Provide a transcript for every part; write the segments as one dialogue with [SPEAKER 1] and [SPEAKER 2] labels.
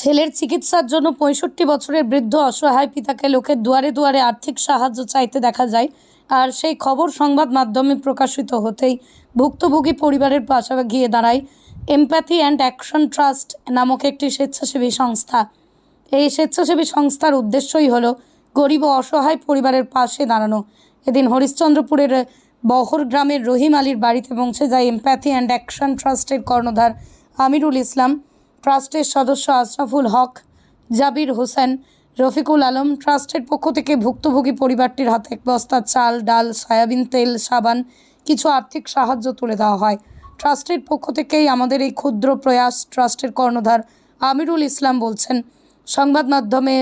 [SPEAKER 1] ছেলের চিকিৎসার জন্য পঁয়ষট্টি বছরের বৃদ্ধ অসহায় পিতাকে লোকের দুয়ারে দুয়ারে আর্থিক সাহায্য চাইতে দেখা যায়। আর সেই খবর সংবাদ মাধ্যমে প্রকাশিত হতেই ভুক্তভোগী পরিবারের পাশে গিয়ে দাঁড়ায় এমপ্যাথি অ্যান্ড অ্যাকশন ট্রাস্ট নামক একটি স্বেচ্ছাসেবী সংস্থা। এই স্বেচ্ছাসেবী সংস্থার উদ্দেশ্যই হল গরিব ও অসহায় পরিবারের পাশে দাঁড়ানো। এদিন হরিশ্চন্দ্রপুরের বহর গ্রামের রহিম আলীর বাড়িতে পৌঁছে যায় এমপ্যাথি অ্যান্ড অ্যাকশন ট্রাস্টের কর্ণধার আমিরুল ইসলাম। ট্রাস্টের সদস্য আশরাফুল হক, জাবির হোসেন, রফিকুল আলম ট্রাস্টের পক্ষ থেকে ভুক্তভোগী পরিবারটির হাতে এক বস্তা চাল, ডাল, সয়াবিন তেল, সাবান, কিছু আর্থিক সাহায্য তুলে দেওয়া হয়। ট্রাস্টের পক্ষ থেকেই আমাদের এই ক্ষুদ্র প্রয়াস ট্রাস্টের কর্ণধার আমিরুল ইসলাম বলছেন, সংবাদ মাধ্যমে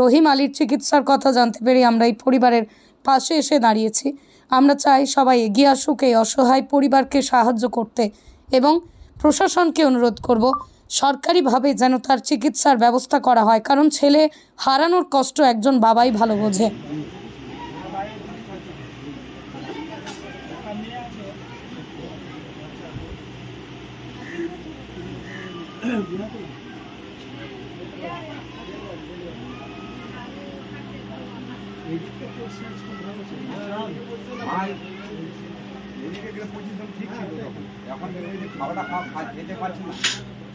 [SPEAKER 1] রহিম আলীর চিকিৎসার কথা জানতে পেরে আমরা এই পরিবারের পাশে এসে দাঁড়িয়েছি। আমরা চাই সবাই এগিয়ে আসুক, এই অসহায় পরিবারকে সাহায্য করতে এবং প্রশাসনকে অনুরোধ করব সরকারিভাবে যেন তার চিকিৎসার ব্যবস্থা করা হয়, কারণ ছেলে হারানোর কষ্ট একজন বাবাই ভালো বোঝে।
[SPEAKER 2] ঠিক ছিল তখন। এখন খাওয়াটা খাওয়া খেতে পারছি না।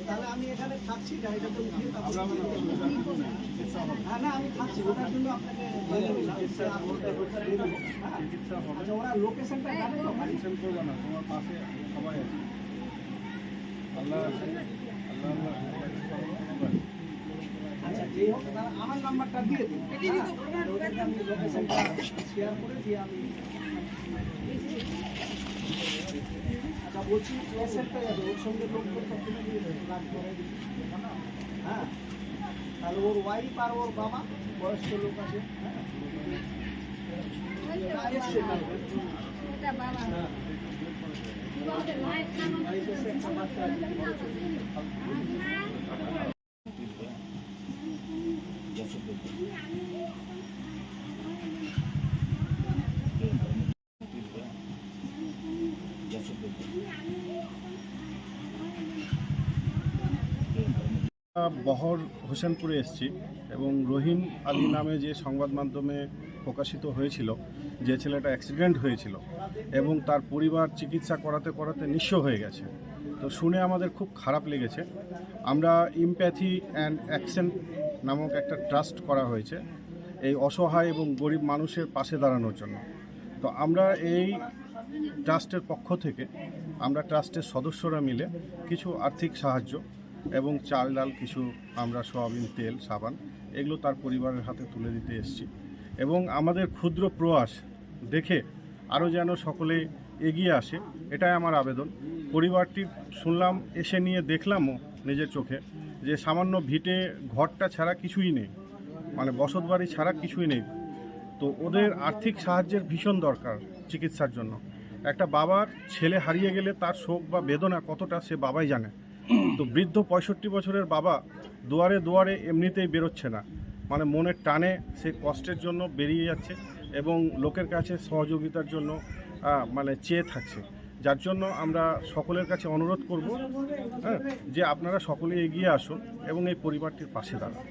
[SPEAKER 3] তাহলে আমি এখানে থাকছি গাড়িটা তো তারপর হ্যাঁ না আমি থাকছি ওটার জন্য আপনাকে বলে দিলাম যে আর ওটা ওটা দিয়ে দেবো, হ্যাঁ? আচ্ছা ওরা লোকেশনটা জানে তো?
[SPEAKER 2] করবে না তোমার পাশে সবাই আছে। আল্লাহ আল্লাহ আল্লাহ
[SPEAKER 3] আচ্ছা যে হোক তারা আমার নাম্বারটা দিয়ে দিন? ওদেরকে শেয়ার করে দিয়ে আমি আচ্ছা ওর সঙ্গে হ্যাঁ তাহলে ওর ওয়াইফ আর ওর বাবা বয়স্ক লোক আছে হ্যাঁ এসছে কালকে। হ্যাঁ। বাড়িতে এসে একটা বাচ্চা আছে, বড় ছোট।
[SPEAKER 4] বহর হোসেনপুরে এসেছি এবং রহিম আলী নামে যে সংবাদ মাধ্যমে প্রকাশিত হয়েছিল, যে ছেলেটা অ্যাক্সিডেন্ট হয়েছিল এবং তার পরিবার চিকিৎসা করাতে করাতে নিঃস্ব হয়ে গেছে। তো শুনে আমাদের খুব খারাপ লেগেছে। আমরা ইমপ্যাথি অ্যান্ড অ্যাকশন নামক একটা ট্রাস্ট করা হয়েছে এই অসহায় এবং গরিব মানুষের পাশে দাঁড়ানোর জন্য। তো আমরা এই ট্রাস্টের পক্ষ থেকে আমরা ট্রাস্টের সদস্যরা মিলে কিছু আর্থিক সাহায্য এবং চাল, ডাল, কিছু আমরা সয়াবিন, তেল, সাবান এগুলো তার পরিবারের হাতে তুলে দিতে এসেছি। এবং আমাদের ক্ষুদ্র প্রয়াস দেখে আরও যেন সকলে এগিয়ে আসে, এটাই আমার আবেদন। পরিবারটি শুনলাম, এসে নিয়ে দেখলামও নিজের চোখে যে সামান্য ভিটে ঘরটা ছাড়া কিছুই নেই মানে বসত বাড়ি ছাড়া কিছুই নেই। তো ওদের আর্থিক সাহায্যের ভীষণ দরকার চিকিৎসার জন্য। একটা বাবার ছেলে হারিয়ে গেলে তার শোক বা বেদনা কতটা সে বাবাই জানে। তো বৃদ্ধ পঁয়ষট্টি বছরের বাবা দুয়ারে দুয়ারে এমনিতেই বেরোচ্ছে না। মানে মনের টানে সে কষ্টের জন্য বেরিয়ে যাচ্ছে এবং লোকের কাছে সহযোগিতার জন্য মানে চেয়ে থাকছে। যার জন্য আমরা সকলের কাছে অনুরোধ করব হ্যাঁ যে আপনারা সকলে এগিয়ে আসুন এবং এই পরিবারটির পাশে দাঁড়ান।